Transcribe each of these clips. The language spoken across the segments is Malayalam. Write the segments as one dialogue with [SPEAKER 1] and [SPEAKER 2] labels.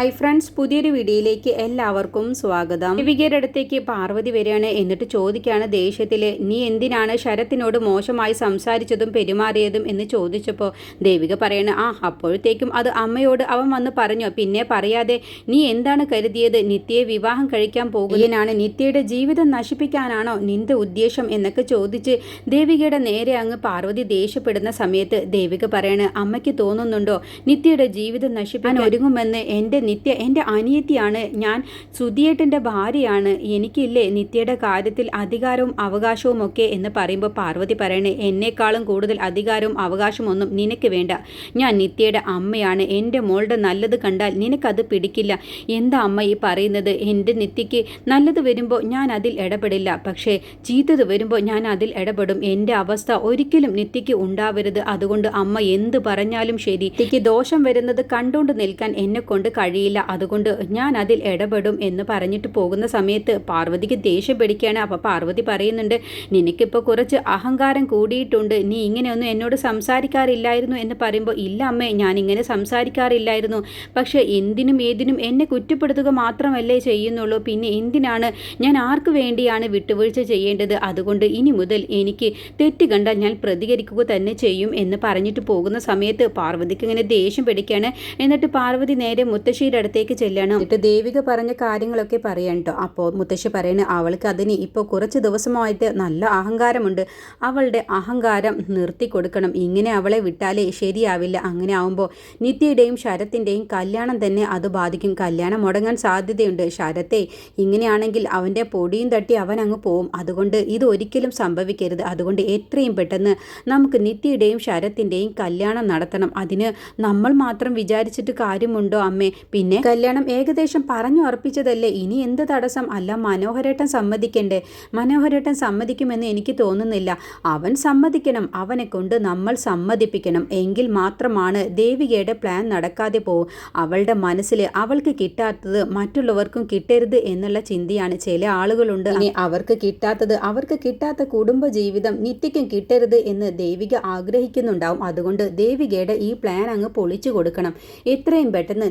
[SPEAKER 1] ഹൈ ഫ്രണ്ട്സ് പുതിയൊരു വീഡിയോയിലേക്ക് എല്ലാവർക്കും സ്വാഗതം. ദേവികയുടെ അടുത്തേക്ക് പാർവതി വരികയാണ് എന്നിട്ട് ചോദിക്കുകയാണ് ദേഷ്യത്തിൽ നീ എന്തിനാണ് ശരത്തിനോട് മോശമായി സംസാരിച്ചതും പെരുമാറിയതും? എന്ന് ചോദിച്ചപ്പോൾ ദേവിക പറയണ ആ അപ്പോഴത്തേക്കും അത് അമ്മയോട് അവൻ വന്ന് പറഞ്ഞു. പിന്നെ പറയാതെ നീ എന്താണ് കരുതിയത്? നിത്യയെ വിവാഹം കഴിക്കാൻ പോകുകയാണ് നിത്യയുടെ ജീവിതം നശിപ്പിക്കാനാണോ നിന്റെ ഉദ്ദേശം? എന്നൊക്കെ ചോദിച്ച് ദേവികയുടെ നേരെ അങ്ങ് പാർവതി ദേഷ്യപ്പെടുന്ന സമയത്ത് ദേവിക പറയണ അമ്മയ്ക്ക് തോന്നുന്നുണ്ടോ? നിത്യയുടെ ജീവിതം നശിപ്പിക്കാൻ ഒരുങ്ങുമെന്ന് എന്റെ നിത്യ എന്റെ അനിയത്തിയാണ്. ഞാൻ സുധിയേട്ടന്റെ ഭാര്യയാണ്. എനിക്കില്ലേ നിത്യയുടെ കാര്യത്തിൽ അധികാരവും അവകാശവും ഒക്കെ എന്ന് പറയുമ്പോൾ പാർവതി പറയണേ എന്നെക്കാളും കൂടുതൽ അധികാരവും അവകാശവും ഒന്നും നിനക്ക് വേണ്ട. ഞാൻ നിത്യയുടെ അമ്മയാണ്. എന്റെ മോളുടെ നല്ലത് കണ്ടാൽ നിനക്കത് പിടിക്കില്ല. എന്താ അമ്മ ഈ പറയുന്നത്? എന്റെ നിത്യയ്ക്ക് നല്ലത് വരുമ്പോൾ ഞാൻ അതിൽ ഇടപെടില്ല. പക്ഷേ ചീത്തത് വരുമ്പോൾ ഞാൻ അതിൽ ഇടപെടും. എന്റെ അവസ്ഥ ഒരിക്കലും നിത്യയ്ക്ക് ഉണ്ടാവരുത്. അതുകൊണ്ട് അമ്മ എന്ത് പറഞ്ഞാലും ശരി. നിത്യയ്ക്ക് ദോഷം വരുന്നത് കണ്ടുകൊണ്ട് നിൽക്കാൻ എന്നെ കൊണ്ട് കഴിയില്ല അതുകൊണ്ട് ഞാൻ അതിൽ ഇടപെടും എന്ന് പറഞ്ഞിട്ട് പോകുന്ന സമയത്ത് പാർവതിക്ക് ദേഷ്യം പിടിക്കുകയാണ്. അപ്പോൾ പാർവതി പറയുന്നുണ്ട് നിനക്കിപ്പോൾ കുറച്ച് അഹങ്കാരം കൂടിയിട്ടുണ്ട്. നീ ഇങ്ങനെയൊന്നും എന്നോട് സംസാരിക്കാറില്ലായിരുന്നു എന്ന് പറയുമ്പോൾ ഇല്ല അമ്മേ ഞാൻ ഇങ്ങനെ സംസാരിക്കാറില്ലായിരുന്നു. പക്ഷേ എന്തിനും ഏതിനും എന്നെ കുറ്റപ്പെടുത്തുക മാത്രമല്ലേ ചെയ്യുന്നുള്ളൂ. പിന്നെ എന്തിനാണ് ഞാൻ ആർക്ക് വേണ്ടിയാണ് വിട്ടുവീഴ്ച ചെയ്യേണ്ടത്? അതുകൊണ്ട് ഇനി മുതൽ എനിക്ക് തെറ്റ് കണ്ടാൽ ഞാൻ പ്രതികരിക്കുക തന്നെ ചെയ്യും എന്ന് പറഞ്ഞിട്ട് പോകുന്ന സമയത്ത് പാർവതിക്ക് ഇങ്ങനെ ദേഷ്യം പിടിക്കുകയാണ്. എന്നിട്ട് പാർവതി നേരെ മുത്തശ്ശിയുടെ അടുത്തേക്ക് ചെല്ലണം. എന്നിട്ട് ദേവിക പറഞ്ഞ കാര്യങ്ങളൊക്കെ പറയാം കേട്ടോ അപ്പോൾ മുത്തശ്ശി പറയുന്നത് അവൾക്ക് അതിന് ഇപ്പോൾ കുറച്ച് ദിവസമായിട്ട് നല്ല അഹങ്കാരമുണ്ട്. അവളുടെ അഹങ്കാരം നിർത്തി കൊടുക്കണം. ഇങ്ങനെ അവളെ വിട്ടാലേ ശരിയാവില്ല. അങ്ങനെ ആവുമ്പോൾ നിത്യയുടെയും ശരത്തിന്റെയും കല്യാണം തന്നെ അത് ബാധിക്കും. കല്യാണം മുടങ്ങാൻ സാധ്യതയുണ്ട്. ശരത്തെ ഇങ്ങനെയാണെങ്കിൽ അവന്റെ പൊടിയും തട്ടി അവൻ അങ്ങ് പോവും. അതുകൊണ്ട് ഇത് ഒരിക്കലും സംഭവിക്കരുത്. അതുകൊണ്ട് എത്രയും പെട്ടെന്ന് നമുക്ക് നിത്യയുടെയും ശരത്തിന്റെയും കല്യാണം നടത്തണം. അതിന് നമ്മൾ മാത്രം വിചാരിച്ചിട്ട് കാര്യമുണ്ടോ അമ്മേ? പിന്നെ കല്യാണം ഏകദേശം പറഞ്ഞു അർപ്പിച്ചതല്ലേ? ഇനി എന്ത് തടസ്സം? അല്ല മനോഹരേട്ടൻ സമ്മതിക്കണ്ടേ? മനോഹരേട്ടൻ സമ്മതിക്കുമെന്ന് എനിക്ക് തോന്നുന്നില്ല. അവൻ സമ്മതിക്കണം അവനെ കൊണ്ട് നമ്മൾ സമ്മതിപ്പിക്കണം. എങ്കിൽ മാത്രമാണ് ദേവികയുടെ പ്ലാൻ നടക്കാതെ പോവും. അവളുടെ മനസ്സിൽ അവൾക്ക് കിട്ടാത്തത് മറ്റുള്ളവർക്കും കിട്ടരുത് എന്നുള്ള ചിന്തയാണ്. ചില ആളുകളുണ്ട്. ഇനി അവർക്ക് കിട്ടാത്തത് അവർക്ക് കിട്ടാത്ത കുടുംബ ജീവിതം നിത്യക്കും കിട്ടരുത് എന്ന് ദേവിക ആഗ്രഹിക്കുന്നുണ്ടാവും. അതുകൊണ്ട് ദേവികയുടെ ഈ പ്ലാൻ അങ്ങ് പൊളിച്ചു കൊടുക്കണം. എത്രയും പെട്ടെന്ന്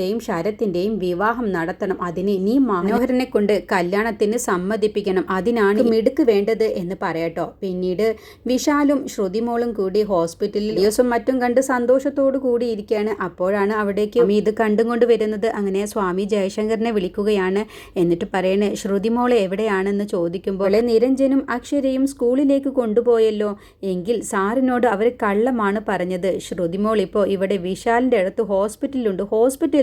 [SPEAKER 1] നിത്യയുടെയും ശരത്തിന്റെയും വിവാഹം നടത്തണം. അതിനെ നീ മനോഹരനെ കൊണ്ട് കല്യാണത്തിന് സമ്മതിപ്പിക്കണം. അതിനാണ് മിടുക്ക് വേണ്ടത് എന്ന് പറയട്ടോ. പിന്നീട് വിശാലും ശ്രുതിമോളും കൂടി ഹോസ്പിറ്റലിൽ ദിവസം മറ്റും കണ്ട് സന്തോഷത്തോടു കൂടി ഇരിക്കുകയാണ്. അപ്പോഴാണ് അവിടേക്ക് ഇത് കണ്ടും കൊണ്ട് വരുന്നത്. അങ്ങനെ സ്വാമി ജയശങ്കറിനെ വിളിക്കുകയാണ് എന്നിട്ട് പറയണേ ശ്രുതിമോൾ എവിടെയാണെന്ന് ചോദിക്കുമ്പോൾ നിരഞ്ജനും അക്ഷരയും സ്കൂളിലേക്ക് കൊണ്ടുപോയല്ലോ. എങ്കിൽ സാറിനോട് അവർ കള്ളമാണ് പറഞ്ഞത്. ശ്രുതിമോൾ ഇപ്പോൾ ഇവിടെ വിശാലിന്റെ അടുത്ത് ഹോസ്പിറ്റലിലുണ്ട്.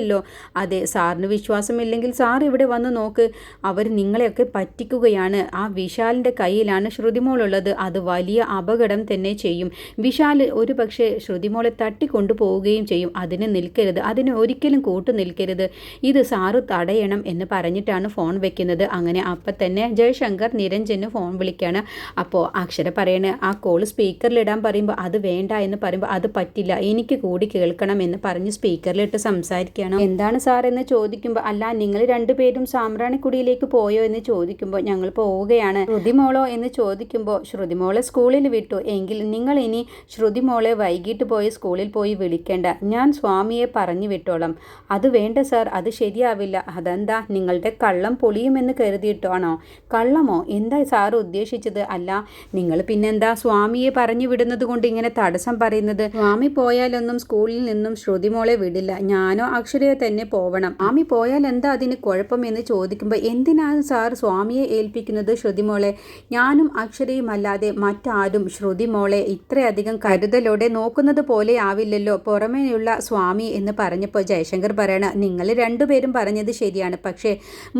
[SPEAKER 1] ഹോസ്പിറ്റലിലോ അതെ സാറിന് വിശ്വാസമില്ലെങ്കിൽ സാർ ഇവിടെ വന്ന് നോക്ക്. അവർ നിങ്ങളെയൊക്കെ പറ്റിക്കുകയാണ്. ആ വിശാലിന്റെ കയ്യിലാണ് ശ്രുതിമോളുള്ളത് അത് വലിയ അപകടം തന്നെ ചെയ്യും. വിശാൽ ഒരു പക്ഷേ ശ്രുതിമോളെ തട്ടിക്കൊണ്ടുപോവുകയും ചെയ്യും. അതിന് നിൽക്കരുത്. അതിന് ഒരിക്കലും കൂട്ടു നിൽക്കരുത്. ഇത് സാറ് തടയണം എന്ന് പറഞ്ഞിട്ടാണ് ഫോൺ വെക്കുന്നത്. അങ്ങനെ അപ്പം തന്നെ ജയശങ്കർ നിരഞ്ജന് ഫോൺ വിളിക്കുകയാണ് അപ്പോൾ അക്ഷര പറയണ ആ കോൾ സ്പീക്കറിലിടാൻ പറയുമ്പോൾ അത് വേണ്ട എന്ന് പറയുമ്പോൾ അത് പറ്റില്ല. എനിക്ക് കൂടി കേൾക്കണം എന്ന് പറഞ്ഞ് സ്പീക്കറിലിട്ട് സംസാരിക്കണം എന്താണ് സാർ എന്ന് ചോദിക്കുമ്പോൾ അല്ല നിങ്ങൾ രണ്ടുപേരും സാമ്പ്രാണിക്കുടിയിലേക്ക് പോയോ എന്ന് ചോദിക്കുമ്പോൾ ഞങ്ങൾ പോവുകയാണ്. ശ്രുതിമോളോ എന്ന് ചോദിക്കുമ്പോൾ ശ്രുതിമോളെ സ്കൂളിൽ വിട്ടു. എങ്കിൽ നിങ്ങൾ ഇനി ശ്രുതിമോളെ വൈകിട്ട് പോയി സ്കൂളിൽ പോയി വിളിക്കേണ്ട. ഞാൻ സ്വാമിയെ പറഞ്ഞു വിട്ടോളാം. അത് വേണ്ട സാർ അത് ശരിയാവില്ല. അതെന്താ നിങ്ങളുടെ കള്ളം പൊളിയുമെന്ന് കരുതിയിട്ടാണോ? കള്ളമോ? എന്താ സാർ ഉദ്ദേശിച്ചത്? അല്ല നിങ്ങൾ പിന്നെന്താ സ്വാമിയെ പറഞ്ഞു വിടുന്നത് കൊണ്ട് ഇങ്ങനെ തടസ്സം പറയുന്നത്? സ്വാമി പോയാലൊന്നും സ്കൂളിൽ നിന്നും ശ്രുതിമോളെ വിടില്ല. ഞാനോ അക്ഷരയെ തന്നെ പോവണം. സ്വാമി പോയാൽ എന്താ അതിന് കുഴപ്പം എന്ന് ചോദിക്കുമ്പോൾ എന്തിനാണ് സാർ സ്വാമിയെ ഏൽപ്പിക്കുന്നത് ശ്രുതിമോളെ ഞാനും അക്ഷരയും അല്ലാതെ മറ്റാരും ശ്രുതിമോളെ ഇത്രയധികം കരുതലോടെ നോക്കുന്നത് പോലെ ആവില്ലല്ലോ. പുറമേയുള്ള സ്വാമി എന്ന് പറഞ്ഞപ്പോൾ ജയശങ്കർ പറയണ നിങ്ങൾ രണ്ടുപേരും പറഞ്ഞത് ശരിയാണ്. പക്ഷേ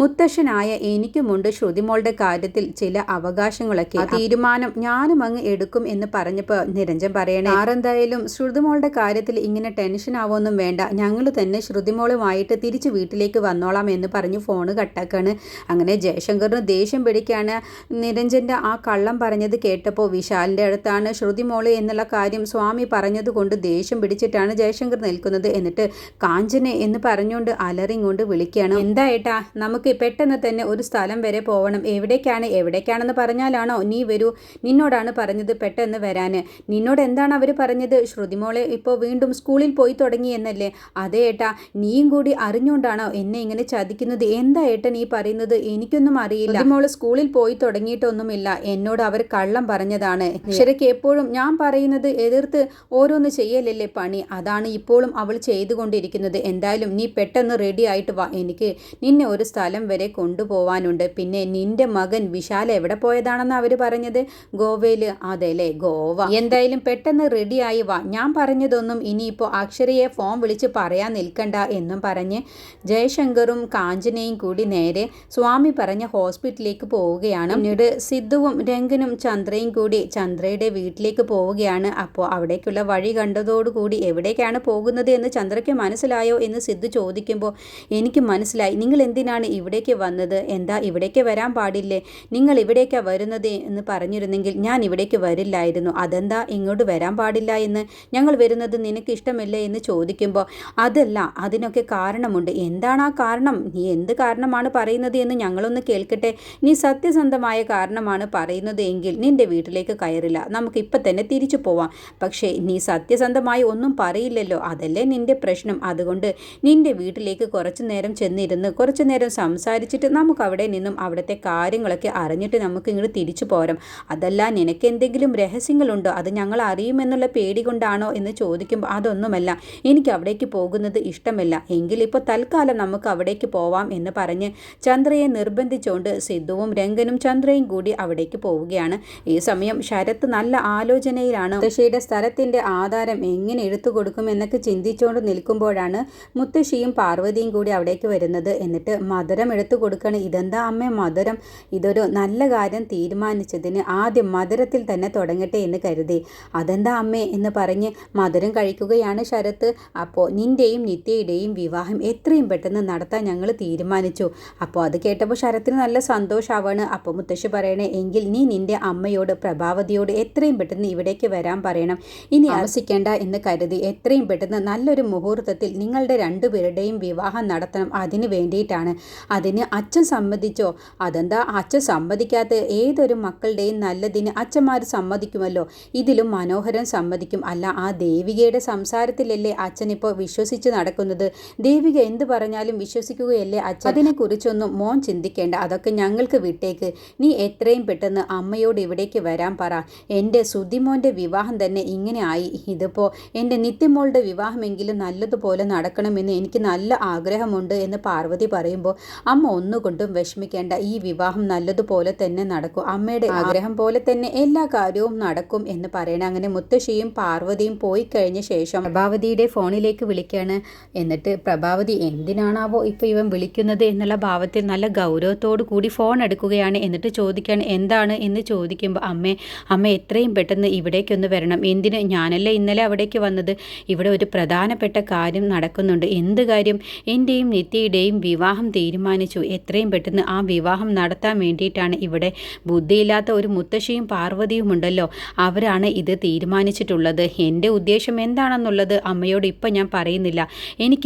[SPEAKER 1] മുത്തശ്ശനായ എനിക്കുമുണ്ട് ശ്രുതിമോളുടെ കാര്യത്തിൽ ചില അവകാശങ്ങളൊക്കെ. തീരുമാനം ഞാനും അങ്ങ് എടുക്കും എന്ന് പറഞ്ഞപ്പോൾ നിരഞ്ജൻ പറയണേ ആരെന്തായാലും ശ്രുതിമോളുടെ കാര്യത്തിൽ ഇങ്ങനെ ടെൻഷൻ ആവൊന്നും വേണ്ട. ഞങ്ങൾ തന്നെ ശ്രുതിമോളുമായിട്ട് തിരിച്ച് വീട്ടിലേക്ക് വന്നോളാം എന്ന് പറഞ്ഞ് ഫോണ് കട്ടാക്കാണ്. അങ്ങനെ ജയശങ്കറിന് ദേഷ്യം പിടിക്കുകയാണ് നിരഞ്ജന്റെ ആ കള്ളം പറഞ്ഞത് കേട്ടപ്പോൾ വിശാലിന്റെ അടുത്താണ്. ശ്രുതി മോൾ എന്നുള്ള കാര്യം സ്വാമി പറഞ്ഞതുകൊണ്ട് ദേഷ്യം പിടിച്ചിട്ടാണ് ജയശങ്കർ നിൽക്കുന്നത്. എന്നിട്ട് കാഞ്ചനെ എന്ന് പറഞ്ഞുകൊണ്ട് അലറിങ് കൊണ്ട് വിളിക്കുകയാണ് എന്താ ഏട്ടാ നമുക്ക് പെട്ടെന്ന് തന്നെ ഒരു സ്ഥലം വരെ പോകണം എവിടേക്കാണ് എവിടേക്കാണെന്ന് പറഞ്ഞാലാണോ നീ വരൂ. നിന്നോടാണ് പറഞ്ഞത് പെട്ടെന്ന് വരാൻ നിന്നോട് എന്താണ് അവർ പറഞ്ഞത്? ശ്രുതിമോളെ ഇപ്പോൾ വീണ്ടും സ്കൂളിൽ പോയി തുടങ്ങി എന്നല്ലേ? അതേ ഏട്ടാ നീ നീയും കൂടി അറിഞ്ഞുകൊണ്ടാണോ എന്നെ ഇങ്ങനെ ചതിക്കുന്നത്? എന്താ ഏട്ടൻ ഈ പറയുന്നത്? എനിക്കൊന്നും അറിയില്ല. മോൾ സ്കൂളിൽ പോയി തുടങ്ങിയിട്ടൊന്നുമില്ല. എന്നോട് അവർ കള്ളം പറഞ്ഞതാണ്. അക്ഷരയ്ക്ക് എപ്പോഴും ഞാൻ പറയുന്നത് എതിർത്ത് ഓരോന്ന് ചെയ്യലല്ലേ പണി? അതാണ് ഇപ്പോഴും അവൾ ചെയ്തുകൊണ്ടിരിക്കുന്നത്. എന്തായാലും നീ പെട്ടെന്ന് റെഡി ആയിട്ട് വാ. എനിക്ക് നിന്നെ ഒരു സ്ഥലം വരെ കൊണ്ടുപോവാനുണ്ട്. പിന്നെ നിന്റെ മകൻ വിശാല എവിടെ പോയതാണെന്ന് അവർ പറഞ്ഞത്? ഗോവയിൽ അതെല്ലേ ഗോവ. എന്തായാലും പെട്ടെന്ന് റെഡിയായി വാ. ഞാൻ പറഞ്ഞതൊന്നും ഇനിയിപ്പോൾ അക്ഷരയെ ഫോൺ വിളിച്ച് പറയാൻ നിൽക്കണ്ട. എന്നും പറഞ്ഞ് ജയശങ്കറും കാഞ്ചനയും കൂടി നേരെ സ്വാമി പറഞ്ഞ ഹോസ്പിറ്റലിലേക്ക് പോവുകയാണ്. പിന്നീട് സിദ്ധുവും രംഗനും ചന്ദ്രയും കൂടി ചന്ദ്രയുടെ വീട്ടിലേക്ക് പോവുകയാണ്. അപ്പോൾ അവിടേക്കുള്ള വഴി കണ്ടതോടുകൂടി എവിടേക്കാണ് പോകുന്നത് എന്ന് ചന്ദ്രയ്ക്ക് മനസ്സിലായോ എന്ന് സിദ്ധു ചോദിക്കുമ്പോൾ എനിക്ക് മനസ്സിലായി. നിങ്ങൾ എന്തിനാണ് ഇവിടേക്ക് വന്നത്? എന്താ ഇവിടേക്ക് വരാൻ പാടില്ലേ? നിങ്ങൾ ഇവിടേക്കാണ് വരുന്നത്? എന്ന് പറഞ്ഞിരുന്നെങ്കിൽ ഞാൻ ഇവിടേക്ക് വരില്ലായിരുന്നു. അതെന്താ? ഇങ്ങോട്ട് വരാൻ പാടില്ല എന്ന് ഞങ്ങൾ വരുന്നത് നിനക്ക് ഇഷ്ടമില്ലേ? എന്ന് ചോദിക്കുമ്പോൾ അതല്ല. അതിനൊക്കെ കാരണമുണ്ട്. എന്താണ് ആ കാരണം? നീ എന്ത് കാരണമാണ് പറയുന്നത് എന്ന് ഞങ്ങളൊന്ന് കേൾക്കട്ടെ. നീ സത്യസന്ധമായ കാരണമാണ് പറയുന്നത് എങ്കിൽ നിന്റെ വീട്ടിലേക്ക് കയറില്ല. നമുക്ക് ഇപ്പം തന്നെ തിരിച്ചു പോവാം. പക്ഷേ നീ സത്യസന്ധമായി ഒന്നും പറയില്ലല്ലോ. അതല്ലേ നിന്റെ പ്രശ്നം. അതുകൊണ്ട് നിന്റെ വീട്ടിലേക്ക് കുറച്ചു നേരം ചെന്നിരുന്ന് കുറച്ചു നേരം സംസാരിച്ചിട്ട് നമുക്ക് അവിടെ നിന്നും അവിടുത്തെ കാര്യങ്ങളൊക്കെ അറിഞ്ഞിട്ട് നമുക്ക് ഇങ്ങോട്ട് തിരിച്ചു പോരാം. അതല്ല നിനക്ക് എന്തെങ്കിലും രഹസ്യങ്ങളുണ്ടോ? അത് ഞങ്ങൾ അറിയുമെന്നുള്ള പേടി കൊണ്ടാണോ എന്ന് ചോദിക്കുമ്പോൾ അതൊന്നുമല്ല. എനിക്ക് അവിടേക്ക് പോകുന്നത് ഇഷ്ടമല്ല. എങ്കിൽ ഇപ്പോൾ തൽക്കാലം നമുക്ക് അവിടേക്ക് പോവാം എന്ന് പറഞ്ഞ് ചന്ദ്രയെ നിർബന്ധിച്ചുകൊണ്ട് സിദ്ധുവും രംഗനും ചന്ദ്രയും കൂടി അവിടേക്ക് പോവുകയാണ്. ഈ സമയം ശരത്ത് നല്ല ആലോചനയിലാണ്. മുത്തശ്ശിയുടെ സ്ഥലത്തിന്റെ ആധാരം എങ്ങനെ എടുത്തു കൊടുക്കും എന്നൊക്കെ ചിന്തിച്ചുകൊണ്ട് നിൽക്കുമ്പോഴാണ് മുത്തശ്ശിയും പാർവതിയും കൂടി അവിടേക്ക് വരുന്നത്. എന്നിട്ട് മധുരം എടുത്തു കൊടുക്കണം. ഇതെന്താ അമ്മ മധുരം? ഇതൊരു നല്ല കാര്യം തീരുമാനിച്ചതിന് ആദ്യം മധുരത്തിൽ തന്നെ തുടങ്ങട്ടെ എന്ന് കരുതി. അതെന്താ അമ്മേ എന്ന് പറഞ്ഞ് മധുരം കഴിക്കുകയാണ് ശരത്ത് അപ്പോൾ നിന്റെയും നിത്യയുടെയും വിവാഹം എത്രയും പെട്ടെന്ന് നടത്താൻ ഞങ്ങൾ തീരുമാനിച്ചു. അപ്പോൾ അത് കേട്ടപ്പോൾ ശരത്തിന് നല്ല സന്തോഷമാവാണ് അപ്പോൾ മുത്തശ്ശി പറയണേ എങ്കിൽ നീ നിന്റെ അമ്മയോട് പ്രഭാവതിയോട് എത്രയും പെട്ടെന്ന് ഇവിടേക്ക് വരാൻ പറയണം. ഇനി ആവശ്യിക്കേണ്ട എന്ന് കരുതി എത്രയും പെട്ടെന്ന് നല്ലൊരു മുഹൂർത്തത്തിൽ നിങ്ങളുടെ രണ്ടുപേരുടെയും വിവാഹം നടത്തണം അതിന് വേണ്ടിയിട്ടാണ്. അതിന് അച്ഛൻ സമ്മതിച്ചോ? അതെന്താ? അച്ഛൻ സമ്മതിക്കാത്ത ഏതൊരു മക്കളുടെയും നല്ലതിന് അച്ഛന്മാർ സമ്മതിക്കുമല്ലോ. ഇതിലും മനോഹരൻ സമ്മതിക്കും. അല്ല ആ ദേവികയുടെ സംസാരത്തിലല്ലേ അച്ഛൻ ഇപ്പോൾ വിശ്വസിച്ച് നടക്കുന്നത്? ദേവിക എന്ത് പറഞ്ഞാലും വിശ്വസിക്കുകയല്ലേ അച്ഛൻ? അതിനെക്കുറിച്ചൊന്നും മോൻ ചിന്തിക്കേണ്ട. അതൊക്കെ ഞങ്ങൾക്ക് വിട്ടേക്ക്. നീ എത്രയും പെട്ടെന്ന് അമ്മയോട് ഇവിടേക്ക് വരാൻ പറ. എന്റെ സുതിമോന്റെ വിവാഹം തന്നെ ഇങ്ങനെ ആയി. ഇതിപ്പോൾ എന്റെ നിത്യമോളുടെ വിവാഹമെങ്കിലും നല്ലതുപോലെ നടക്കണമെന്ന് എനിക്ക് നല്ല ആഗ്രഹമുണ്ട് എന്ന് പാർവതി പറയുമ്പോൾ അമ്മ ഒന്നുകൊണ്ടും വിഷമിക്കേണ്ട. ഈ വിവാഹം നല്ലതുപോലെ തന്നെ നടക്കും. അമ്മയുടെ ആഗ്രഹം പോലെ തന്നെ എല്ലാ കാര്യവും നടക്കും എന്ന് പറയണം. അങ്ങനെ മുത്തശ്ശിയും പാർവതിയും പോയി കഴിഞ്ഞ ശേഷം പ്രഭാവതിയുടെ ഫോണിലേക്ക് വിളിക്കുകയാണ് എന്നിട്ട് പ്രഭാവതി എന്തിനാണാവോ ഇപ്പോൾ ഇവൻ വിളിക്കുന്നത്? എന്നുള്ള ഭാവത്തിൽ നല്ല ഗൗരവത്തോടു കൂടി ഫോൺ എടുക്കുകയാണ് എന്നിട്ട് ചോദിക്കുകയാണ് എന്താണ്? എന്ന് ചോദിക്കുമ്പോൾ അമ്മേ അമ്മ എത്രയും പെട്ടെന്ന് ഇവിടേക്കൊന്ന് വരണം. എന്തിന്? ഞാനല്ലേ ഇന്നലെ അവിടേക്ക് വന്നത്? ഇവിടെ ഒരു പ്രധാനപ്പെട്ട കാര്യം നടക്കുന്നുണ്ട്. എന്ത് കാര്യം? എന്റെയും നിത്യയുടെയും വിവാഹം തീരുമാനിച്ചു. എത്രയും പെട്ടെന്ന് ആ വിവാഹം നടത്താൻ വേണ്ടിയിട്ടാണ് ഇവിടെ ബുദ്ധിയില്ലാത്ത ഒരു മുത്തശ്ശിയും പാർവതിയും ഉണ്ടല്ലോ. അവരാണ് ഇത് തീരുമാനിച്ചിട്ടുള്ളത്. എന്റെ ഉദ്ദേശം എന്താണെന്നുള്ളത് അമ്മയോട് ഇപ്പം ഞാൻ പറയുന്നില്ല.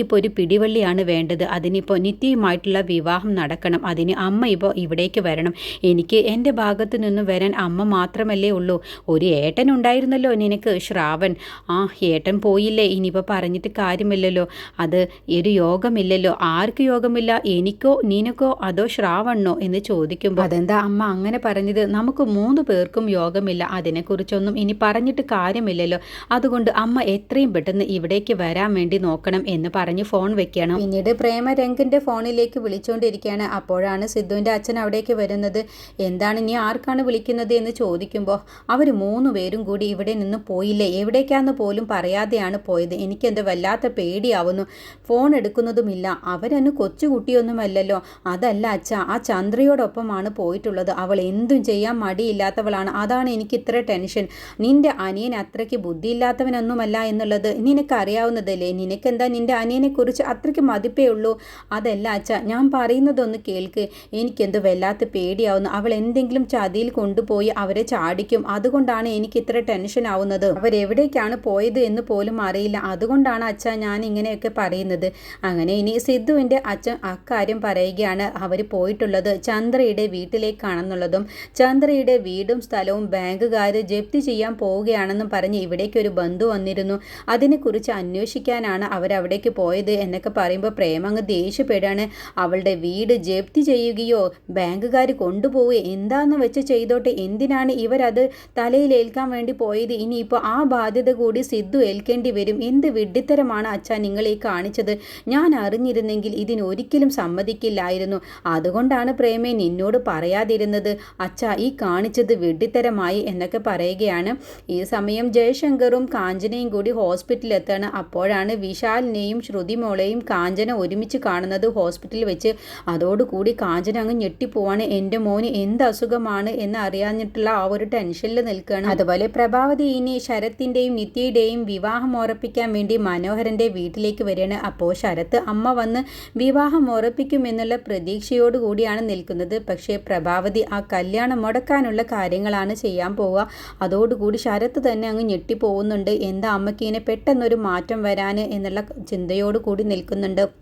[SPEAKER 1] എനിക്കിപ്പോൾ ഒരു പിടിവള്ളിയാണ് വേണ്ടത്. അതിനിപ്പോൾ നിത്യയുമായിട്ടുള്ള വിവാഹം നടക്കണം. അതിന് അമ്മ ഇപ്പോൾ ഇവിടേക്ക് വരണം. എനിക്ക് എന്റെ ഭാഗത്തു നിന്നും വരാൻ അമ്മ മാത്രമല്ലേ ഉള്ളൂ. ഒരു ഏട്ടൻ ഉണ്ടായിരുന്നല്ലോ നിനക്ക് ശ്രാവൺ. ആ ഏട്ടൻ പോയില്ലേ? ഇനിയിപ്പോൾ പറഞ്ഞിട്ട് കാര്യമില്ലല്ലോ. അത് ഒരു യോഗമില്ലല്ലോ. ആർക്ക് യോഗമില്ല? എനിക്കോ നിനക്കോ അതോ ശ്രാവണ്ണോ എന്ന് ചോദിക്കുമ്പോൾ അതെന്താ അമ്മ അങ്ങനെ പറഞ്ഞത്? നമുക്ക് മൂന്ന് പേർക്കും യോഗമില്ല. അതിനെക്കുറിച്ചൊന്നും ഇനി പറഞ്ഞിട്ട് കാര്യമില്ലല്ലോ. അതുകൊണ്ട് അമ്മ എത്രയും പെട്ടെന്ന് ഇവിടേക്ക് വരാൻ വേണ്ടി നോക്കണം എന്ന് പറഞ്ഞ്. ഫോൺ വെക്കണം. പിന്നീട് പ്രേമ രംഗന്റെ ഫോണിലേക്ക് വിളിച്ചുകൊണ്ടിരിക്കുകയാണ് അപ്പോഴാണ് സിദ്ധുവിന്റെ അച്ഛൻ അവിടേക്ക് വരുന്നത്. എന്താണ് ഇനി ആർക്കാണ് വിളിക്കുന്നത് എന്ന് ചോദിക്കുമ്പോൾ അവർ മൂന്ന് പേരും കൂടി ഇവിടെ നിന്ന് പോയില്ലേ? എവിടേക്കാന്ന് പോലും പറയാതെയാണ് പോയത്. എനിക്കെന്ത് വല്ലാത്ത പേടിയാവുന്നു. ഫോൺ എടുക്കുന്നതുമില്ല. അവരന്ന് കൊച്ചുകുട്ടിയൊന്നുമല്ലല്ലോ. അതല്ല അച്ഛ ആ ചന്ദ്രയോടൊപ്പമാണ് പോയിട്ടുള്ളത്. അവൾ എന്തും ചെയ്യാൻ മടിയില്ലാത്തവളാണ്. അതാണ് എനിക്ക് ഇത്ര ടെൻഷൻ. നിന്റെ അനിയൻ അത്രയ്ക്ക് ബുദ്ധിയില്ലാത്തവനൊന്നുമല്ല എന്നുള്ളത് നിനക്കറിയാവുന്നതല്ലേ? നിനക്കെന്താ നിന്റെ അനിയനെക്കുറിച്ച് അത്രയ്ക്ക് മതിപ്പേ ഉള്ളൂ. അതല്ല അച്ഛ ഞാൻ പറയുന്നതൊന്ന് കേൾക്ക്. എനിക്കെന്ത് വല്ലാത്ത പേടിയാവുന്നു. അവൾ എന്തെങ്കിലും ചതിയിൽ കൊണ്ടുപോയി അവരെ ചാടിക്കും. അതുകൊണ്ടാണ് എനിക്ക് ഇത്ര ടെൻഷൻ ആവുന്നത്. അവരെവിടേക്കാണ് പോയത് എന്ന് പോലും അറിയില്ല. അതുകൊണ്ടാണ് അച്ഛ ഞാൻ ഇങ്ങനെയൊക്കെ പറയുന്നത്. അങ്ങനെ ഇനി സിദ്ധുവിന്റെ അച്ഛൻ അക്കാര്യം പറയുകയാണ്. അവർ പോയിട്ടുള്ളത് ചന്ദ്രയുടെ വീട്ടിലേക്കാണെന്നുള്ളതും ചന്ദ്രയുടെ വീടും സ്ഥലവും ബാങ്കുകാർ ജപ്തി ചെയ്യാൻ പോവുകയാണെന്നും പറഞ്ഞ് ഇവിടേക്ക് ഒരു ബന്ധു വന്നിരുന്നു. അതിനെക്കുറിച്ച് അന്വേഷിക്കാനാണ് അവരവിടേക്ക് പോയത് എന്നൊക്കെ പറയുമ്പോൾ പ്രേമ അങ്ങ് ദേഷ്യപ്പെടുകയാണ്. അവളുടെ വീട് ജപ്തി ചെയ്യുകയോ ബാങ്കുകാർ കൊണ്ടുപോവുകയോ എന്താന്ന് വെച്ച് ചെയ്തോട്ടെ എന്തിനാണ് ഇവരത് തലയിൽ ഏൽക്കാൻ വേണ്ടി പോയത്? ഇനിയിപ്പോൾ ആ ബാധ്യത കൂടി സിദ്ധു ഏൽക്കേണ്ടി വരും. എന്ത് വിഡ്ഢിത്തരമാണ് അച്ഛാ നിങ്ങൾ ഈ കാണിച്ചത്? ഞാൻ അറിഞ്ഞിരുന്നെങ്കിൽ ഇതിനൊരിക്കലും സമ്മതിക്കില്ലായിരുന്നു. അതുകൊണ്ടാണ് പ്രേമേ നിന്നോട് പറയാതിരുന്നത്. അച്ഛാ ഈ കാണിച്ചത് വിഡ്ഢിത്തരമായി എന്നൊക്കെ പറയുകയാണ്. ഈ സമയം ജയശങ്കറും കാഞ്ചനയും കൂടി ഹോസ്പിറ്റലിൽ എത്താണ് അപ്പോഴാണ് വിശാലിനെയും ശ്രുതിമോളെയും കാഞ്ചന ഒരുമിച്ച് കാണുന്നത് ഹോസ്പിറ്റലിൽ വെച്ച് അതോടുകൂടി കാഞ്ചന അങ്ങ് ഞെട്ടിപ്പോവാണ്. എന്റെ മോന് എന്ത് അസുഖമാണ്? എന്ന് അറിയാഞ്ഞിട്ടുള്ള ആ ഒരു ടെൻഷനിൽ നിൽക്കുകയാണ്. അതുപോലെ പ്രഭാവതി ഇനി ശരത്തിന്റെയും നിത്യയുടെയും വിവാഹം ഉറപ്പിക്കാൻ വേണ്ടി മനോഹരന്റെ വീട്ടിലേക്ക് വരികയാണ്. അപ്പോൾ ശരത്ത് അമ്മ വന്ന് വിവാഹം ഉറപ്പിക്കുമെന്നുള്ള പ്രതീക്ഷയോടുകൂടിയാണ് നിൽക്കുന്നത്. പക്ഷേ പ്രഭാവതി ആ കല്യാണം മുടക്കാനുള്ള കാര്യങ്ങളാണ് ചെയ്യാൻ പോവുക. അതോടുകൂടി ശരത്ത് തന്നെ അങ്ങ് ഞെട്ടിപ്പോകുന്നുണ്ട് എന്താ അമ്മയ്ക്ക് ഇങ്ങനെ പെട്ടെന്നൊരു മാറ്റം വരാൻ എന്നുള്ള ചിന്തയോട് കൂടി നിൽക്കുന്നുണ്ട്.